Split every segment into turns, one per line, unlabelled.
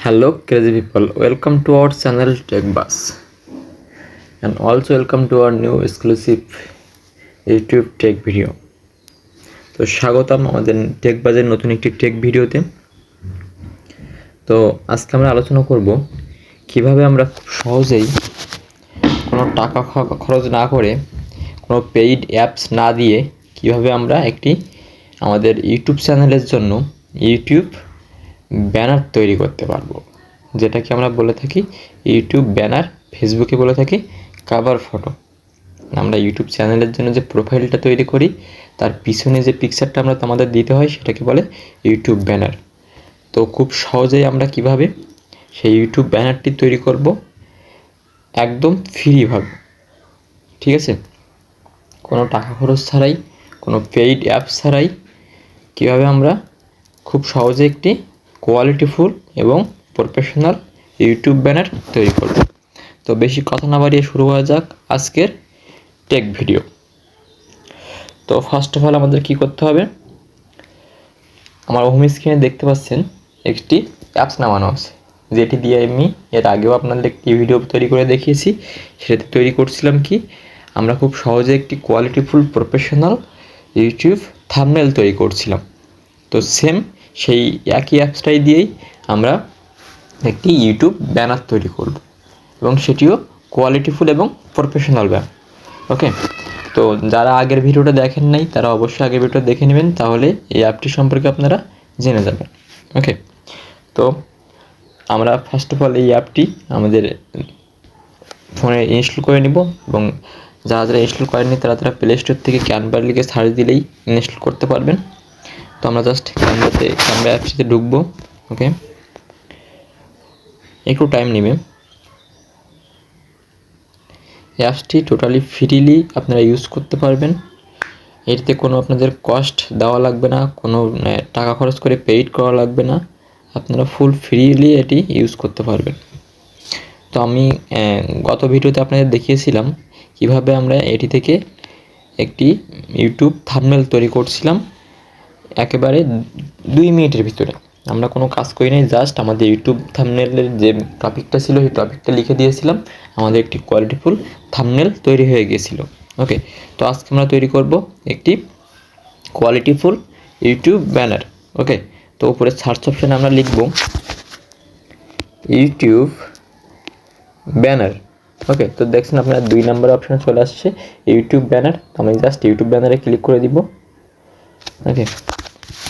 Hello, crazy people. Welcome to our channel Tech Bus, and also welcome to our new exclusive YouTube Tech video. তো স্বাগতম আমাদের take বাজের নতুন একটি take ভিডিওতে তো আজকে আমরা আলোচনা করব কীভাবে আমরা খুব সহজেই কোনো টাকা খরচ না করে কোনো পেইড অ্যাপস না দিয়ে কীভাবে আমরা একটি আমাদের ইউটিউব চ্যানেলের জন্য ইউটিউব ব্যানার তৈরি করতে পারব। যেটাকে আমরা বলে থাকি ইউটিউব ব্যানার, ফেসবুকে বলে থাকি কাভার ফটো আমরা ইউটিউব চ্যানেলের জন্য যে প্রোফাইলটা তৈরি করি, তার পিছনে যে পিকচারটা আমরা আমাদের দিতে হয়, সেটাকে বলে ইউটিউব ব্যানার। তো খুব সহজেই আমরা কীভাবে সেই ইউটিউব ব্যানারটি তৈরি করব? একদম ফ্রিভাবে ঠিক আছে? কোনো টাকা খরচ ছাড়াই, কোনো পেইড অ্যাপ ছাড়াই কীভাবে আমরা খুব সহজে একটি কোয়ালিটিফুল এবং প্রফেশনাল ইউটিউব ব্যানার তৈরি করব। তো বেশি কথা না বাড়িয়ে শুরু করা যাক আজকের টেক ভিডিও তো ফার্স্ট অফ অল আমাদের কি করতে হবে? আমার হোম স্ক্রিনে দেখতে পাচ্ছেন একটি অ্যাপস নামানো আছে, যেটি দিয়ে আমি এর আগেও আপনাদের একটি ভিডিও তৈরি করে দেখিয়েছি। সেটাতে তৈরি করছিলাম কি? আমরা খুব সহজে একটি কোয়ালিটিফুল প্রফেশনাল ইউটিউব থাম্বনেল তৈরি করছিলাম। তো সেম সেই একই অ্যাপসটাই দিয়েই আমরা একটি ইউটিউব ব্যানার তৈরি করব। এবং সেটিও কোয়ালিটিফুল এবং প্রফেশনাল ব্যানার ওকে তো যারা আগের ভিডিওটা দেখেন নাই, তারা অবশ্যই আগের ভিডিওটা দেখে নেবেন, তাহলে এই অ্যাপটি সম্পর্কে আপনারা জেনে যাবেন। ওকে তো আমরা ফার্স্ট অফ অল এই অ্যাপটি আমাদের ফোনে ইনস্টল করে নিব এবং যারা যারা ইনস্টল করেননি, তারা তারা প্লে স্টোর থেকে ক্যানভার লিখে সার্চ দিলেই ইনস্টল করতে পারবেন। তো আমরা জাস্ট ক্যানভাতে ক্যানভা অ্যাপসটিতে ঢুকবো ওকে একটু টাইম নেবে। এই অ্যাপসটি টোটালি ফ্রিলি আপনারা ইউজ করতে পারবেন। এটিতে কোনো আপনাদের কস্ট দেওয়া লাগবে না, কোনো টাকা খরচ করে পেইড করা লাগবে না। আপনারা ফুল ফ্রিলি এটি ইউজ করতে পারবেন। তো আমি গত ভিডিওতে আপনাদের দেখিয়েছিলাম কীভাবে আমরা এটি থেকে একটি ইউটিউব থার্মেল তৈরি করছিলাম। একেবারে দুই মিনিটের ভিতরে। আমরা কোনো কাজ করি নাই জাস্ট আমাদের ইউটিউব থাম্বনেলের যে টপিকটা ছিল, সেই টপিকটা লিখে দিয়েছিলাম। আমাদের একটি কোয়ালিটিফুল থামনেল তৈরি হয়ে গিয়েছিল ওকে তো আজকে আমরা তৈরি করব একটি কোয়ালিটিফুল ইউটিউব ব্যানার ওকে তো উপরে সার্চ অপশানে আমরা লিখব ইউটিউব ব্যানার ওকে তো দেখছেন আপনার দুই নাম্বার অপশানে চলে আসছে ইউটিউব ব্যানার আমি জাস্ট ইউটিউব ব্যানারে ক্লিক করে দিব। ওকে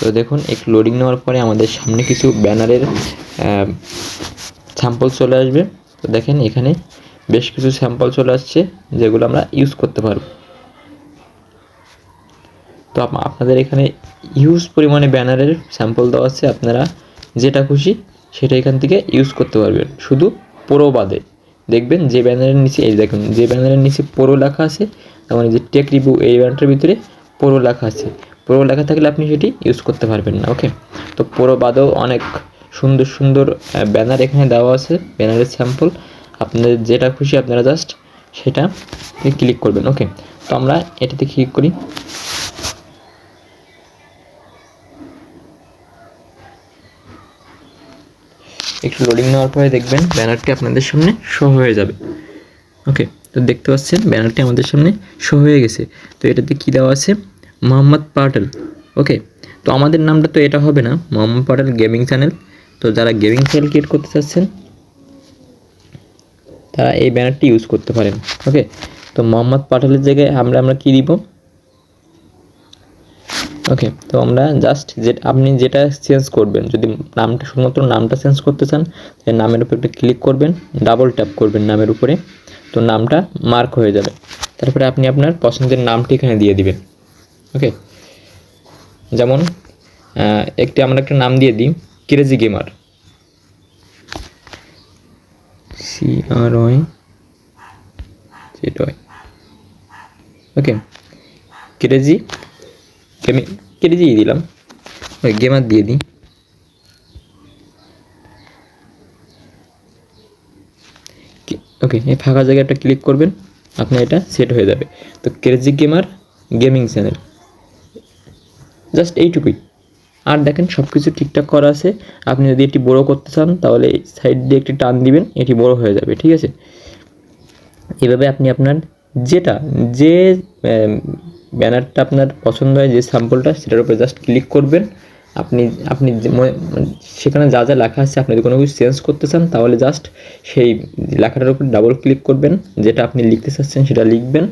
তো দেখুন একটু লোডিং নেওয়ার পরে আমাদের সামনে কিছু ব্যানারের স্যাম্পল চলে আসবে। তো দেখেন, এখানে বেশ কিছু স্যাম্পল চলে আসছে, যেগুলো আমরা ইউজ করতে পারব। তো আপ- আপনাদের এখানে ইউজ পরিমাণে ব্যানারের স্যাম্পল দেওয়া আছে, আপনারা যেটা খুশি সেটা এখান থেকে ইউজ করতে পারবেন। শুধু পুরো বাদে। দেখবেন, যে ব্যানারের নিচে, এই দেখুন, যে ব্যানারের নিচে পুরো লেখা আছে যেমন এই যে টেক রিভিউ এই ব্যানারটার ভিতরে পুরো লেখা আছে। পুরো লেখা থাকলে আপনি সেটি ইউজ করতে পারবেন না ওকে তো পুরো বাদেও অনেক সুন্দর সুন্দর ব্যানার এখানে দেওয়া আছে ব্যানারের স্যাম্পল আপনাদের যেটা খুশি আপনারা জাস্ট সেটা ক্লিক করবেন ওকে তো আমরা এটাতে ক্লিক করি। একটু লোডিং নেওয়ার পরে দেখবেন ব্যানারটি আপনাদের সামনে শো হয়ে যাবে ওকে তো দেখতে পাচ্ছেন ব্যানারটি আমাদের সামনে শো হয়ে গেছে। তো এটাতে কী দেওয়া আছে? মোহাম্মদ পাটেল। ওকে তো আমাদের নামটা তো এটা হবে না, মোহাম্মদ পাটেল গেমিং চ্যানেল। তো যারা গেমিং চ্যানেল ক্রিয়েট করতে চাচ্ছেন, তারা এই ব্যানারটি ইউজ করতে পারেন। ওকে তো মোহাম্মদ পাটেলের জায়গায় আমরা আমরা কী দিব? ওকে তো আমরা জাস্ট যে, আপনি যেটা চেঞ্জ করবেন, যদি নামটা, শুধুমাত্র নামটা চেঞ্জ করতে চান, তাহলে নামের উপর একটা ক্লিক করবেন ডাবল ট্যাপ করবেন নামের উপরে। তো নামটা মার্ক হয়ে যাবে। তারপরে আপনি আপনার পছন্দের নামটি এখানে দিয়ে দিবেন। ওকে? যেমন একটি আমরা একটা নাম দিয়ে দিই crazy gamer C R Y Y okay? Crazy দিয়ে দিলাম। ওই গেমার দিয়ে দিই। ওকে, এই ফাঁকা জায়গায় একটা ক্লিক করবেন, আপনার এটা সেট হয়ে যাবে। তো crazy gamer gaming channel just এইটুকুই। আর দেখেন সব কিছু ঠিকঠাক করা আছে। আপনি যদি এটি বড় করতে চান, তাহলে সাইড দিয়ে একটি টান দিবেন, এটি বড় হয়ে যাবে, ঠিক আছে? এভাবে আপনি আপনার যেটা, যে ব্যানারটা আপনার পছন্দ হয়, যে স্যাম্পলটা সেটার উপরে জাস্ট ক্লিক করবেন। আপনি আপনি সেখানে যা যা লেখা আছে, আপনি যদি কোনো কিছু চেঞ্জ করতে চান, তাহলে জাস্ট সেই লেখাটার উপর ডাবল ক্লিক করবেন। যেটা আপনি লিখতে চাচ্ছেন, সেটা লিখবেন।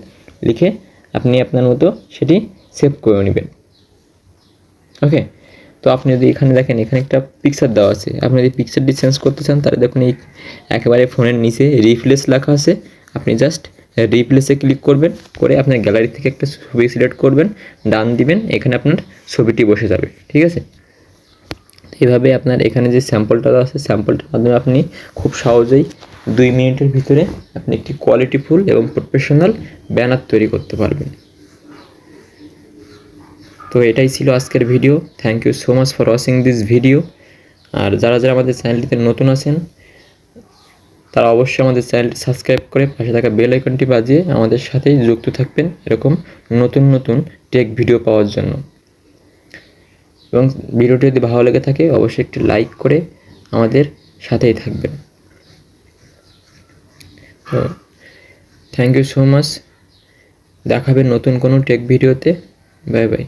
লিখে আপনি আপনার মতো সেটি সেভ করে নেবেন। ওকে তো আপনি যদি এখানে দেখেন, এখানে একটা পিকচার দেওয়া আছে। আপনি যদি পিকচারটি চেঞ্জ করতে চান, তাহলে দেখুন এই একেবারে ফোনের নিচে রিপ্লেস লেখা আছে। আপনি জাস্ট রিপ্লেসে ক্লিক করবেন, করে আপনার গ্যালারি থেকে একটা ছবি সিলেক্ট করবেন, ডান দিবেন, এখানে আপনার ছবিটি বসে যাবে, ঠিক আছে? এভাবে আপনার এখানে যে স্যাম্পলটা আছে স্যাম্পলটার মাধ্যমে আপনি খুব সহজেই দুই মিনিটের ভিতরে আপনি একটি কোয়ালিটিফুল এবং প্রফেশনাল ব্যানার তৈরি করতে পারবেন। তো এটাই ছিল আজকের video thank you so much for watching this video আর যারা যারা আমাদের চ্যানেলটিতে নতুন আছেন, তারা অবশ্যই আমাদের চ্যানেলটি সাবস্ক্রাইব করে পাশে থাকা বেল আইকনটি বাজিয়ে আমাদের সাথেই যুক্ত থাকবেন এরকম নতুন নতুন টেক ভিডিও পাওয়ার জন্য। এবং ভিডিওটি যদি ভালো লেগে থাকে, অবশ্যই একটি লাইক করে আমাদের সাথেই থাকবেন। তো থ্যাংক ইউ সো মাচ দেখাবেন নতুন কোনো টেক ভিডিওতে বাই বাই